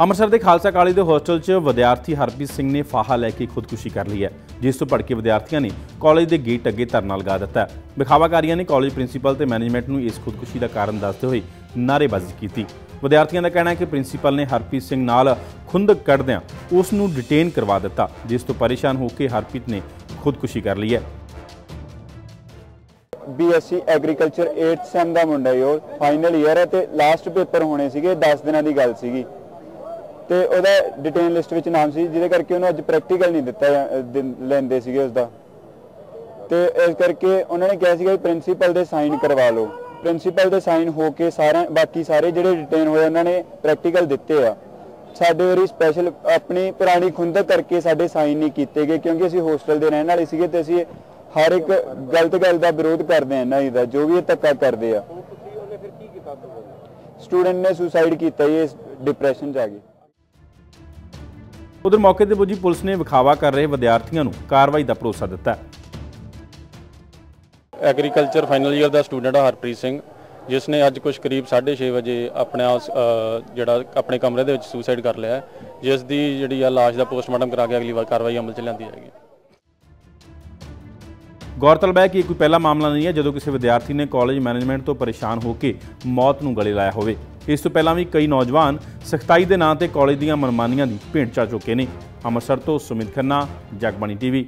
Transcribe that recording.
ਅੰਮ੍ਰਿਤਸਰ ਦੇ ਖਾਲਸਾ ਕਾਲਜ ਦੇ ਹੋਸਟਲ 'ਚ ਵਿਦਿਆਰਥੀ ਹਰਪ੍ਰੀਤ ਸਿੰਘ ਨੇ ਫਾਹਾ ਲੈ ਕੇ ਖੁਦਕੁਸ਼ੀ ਕਰ ਲਈ ਹੈ, ਜਿਸ ਤੋਂ ਭੜਕੇ ਵਿਦਿਆਰਥੀਆਂ ਨੇ ਕਾਲਜ ਦੇ ਗੇਟ ਅੱਗੇ ਧਰਨਾ ਲਗਾ ਦਿੱਤਾ ਹੈ। ਵਿਖਾਵਾਕਾਰੀਆਂ ਨੇ ਕਾਲਜ ਪ੍ਰਿੰਸੀਪਲ ਤੇ ਮੈਨੇਜਮੈਂਟ ਨੂੰ ਇਸ ਖੁਦਕੁਸ਼ੀ ਦਾ ਕਾਰਨ ਦੱਸਦੇ ਹੋਏ ਨਾਅਰੇਬਾਜ਼ੀ ਕੀਤੀ। ਵਿਦਿਆਰਥੀਆਂ ਦਾ ਕਹਿਣਾ ਹੈ ਕਿ ਪ੍ਰਿੰਸੀਪਲ ਨੇ ਹਰਪ੍ਰੀਤ ਸਿੰਘ ਨਾਲ ਖੁੰਦਕ ਕੱਢਦਿਆਂ ਉਸ ਨੂੰ ਡਿਟੇਨ ਕਰਵਾ ਦਿੱਤਾ, ਜਿਸ ਤੋਂ ਪਰੇਸ਼ਾਨ ਹੋ ਕੇ ਹਰਪ੍ਰੀਤ ਨੇ ਖੁਦਕੁਸ਼ੀ ਕਰ ਲਈ ਹੈ। ਬੀਐਸਸੀ ਐਗਰੀਕਲਚਰ 8th ਸੈਮ ਦਾ ਮੁੰਡਾ ਹੀ ਉਹ ਫਾਈਨਲ ਈਅਰ ਹੈ ਤੇ ਲਾਸਟ ਪੇਪਰ ਹੋਣੇ ਸੀਗੇ 10 ਦਿਨਾਂ ਦੀ ਗੱਲ ਸੀਗੀ। ਤੇ ਉਹਦਾ ਡਿਟੇਨ ਲਿਸਟ ਵਿੱਚ ਨਾਮ ਸੀ ਜਿਹਦੇ ਕਰਕੇ ਉਹਨੂੰ ਅੱਜ ਪ੍ਰੈਕਟੀਕਲ ਨਹੀਂ ਦਿੱਤਾ ਲੈਂਦੇ ਸੀਗੇ ਉਸਦਾ। ਤੇ ਇਸ ਕਰਕੇ ਉਹਨਾਂ ਨੇ ਕਿਹਾ ਸੀਗਾ ਕਿ ਪ੍ਰਿੰਸੀਪਲ ਦੇ ਸਾਈਨ ਕਰਵਾ ਲਓ। ਪ੍ਰਿੰਸੀਪਲ ਦੇ ਸਾਈਨ ਹੋ ਕੇ ਸਾਰਿਆਂ ਬਾਕੀ ਸਾਰੇ ਜਿਹੜੇ ਡਿਟੇਨ ਹੋਏ ਉਹਨਾਂ ਨੇ ਪ੍ਰੈਕਟੀਕਲ ਦਿੱਤੇ ਆ। ਸਾਡੇ ਵਾਰੀ ਸਪੈਸ਼ਲ ਆਪਣੀ ਪੁਰਾਣੀ ਖੁੰਦਕ ਕਰਕੇ ਸਾਡੇ ਸਾਈਨ ਨਹੀਂ ਕੀਤੇ ਗਏ ਕਿਉਂਕਿ ਅਸੀਂ ਹੋਸਟਲ ਦੇ ਰਹਿਣ ਵਾਲੇ ਸੀਗੇ ਤੇ ਅਸੀਂ ਹਰ ਇੱਕ ਗਲਤ ਗੱਲ ਦਾ ਵਿਰੋਧ ਕਰਦੇ ਆ ਇਹਨਾਂ ਦਾ ਜੋ ਵੀ ਇਹ ਧੱਕਾ ਕਰਦੇ ਆ। ਸਟੂਡੈਂਟ ਨੇ ਸੁਸਾਈਡ ਕੀਤਾ ਇਸ ਡਿਪਰੈਸ਼ਨ 'ਚ ਆ ਗਏ। ਉਧਰ ਮੌਕੇ ਤੇ ਪੁੱਜੀ ਪੁਲਿਸ ਨੇ ਵਿਖਾਵਾ ਕਰ ਰਹੇ ਵਿਦਿਆਰਥੀਆਂ ਨੂੰ ਕਾਰਵਾਈ ਦਾ ਭਰੋਸਾ ਦਿੱਤਾ। ਐਗਰੀਕਲਚਰ ਫਾਈਨਲ ਈਅਰ ਦਾ ਸਟੂਡੈਂਟ ਆ ਹਰਪ੍ਰੀਤ ਸਿੰਘ, ਜਿਸ ਨੇ ਅੱਜ ਕੁਝ ਕਰੀਬ 6:30 ਵਜੇ ਆਪਣਾ ਜਿਹੜਾ ਆਪਣੇ ਕਮਰੇ ਦੇ ਵਿੱਚ ਸੁਸਾਈਡ ਕਰ ਲਿਆ ਜਿਸ ਦੀ ਜਿਹੜੀ ਆ ਲਾਸ਼ ਦਾ ਪੋਸਟਮਾਰਟਮ ਕਰਾ ਕੇ ਅਗਲੀ ਵਾਰ ਕਾਰਵਾਈ ਅਮਲ 'ਚ ਲਿਆਂਦੀ ਜਾਏਗੀ। ਗੌਰਤਲਬ ਹੈ ਕਿ ਇਹ ਕੋਈ ਪਹਿਲਾ ਮਾਮਲਾ ਨਹੀਂ ਹੈ ਜਦੋਂ ਕਿਸੇ ਵਿਦਿਆਰਥੀ ਨੇ ਕਾਲਜ ਮੈਨੇਜਮੈਂਟ ਤੋਂ ਪਰੇਸ਼ਾਨ ਹੋ ਕੇ ਮੌਤ ਨੂੰ ਗਲੇ ਲਾਇਆ ਹੋਵੇ। ਇਸ ਤੋਂ ਪਹਿਲਾਂ ਵੀ ਕਈ ਨੌਜਵਾਨ ਸਖਤਾਈ ਦੇ ਨਾਂ ਤੇ ਕਾਲਜ ਦੀਆਂ ਮਨਮਾਨੀਆਂ ਦੀ ਭੇਂਟ ਚਾ ਚੁੱਕੇ ਨੇ। ਅੰਮ੍ਰਿਤਸਰ ਤੋਂ ਸੁਮਿਤ ਖੰਨਾ ਜਗਬਾਣੀ ਟੀਵੀ।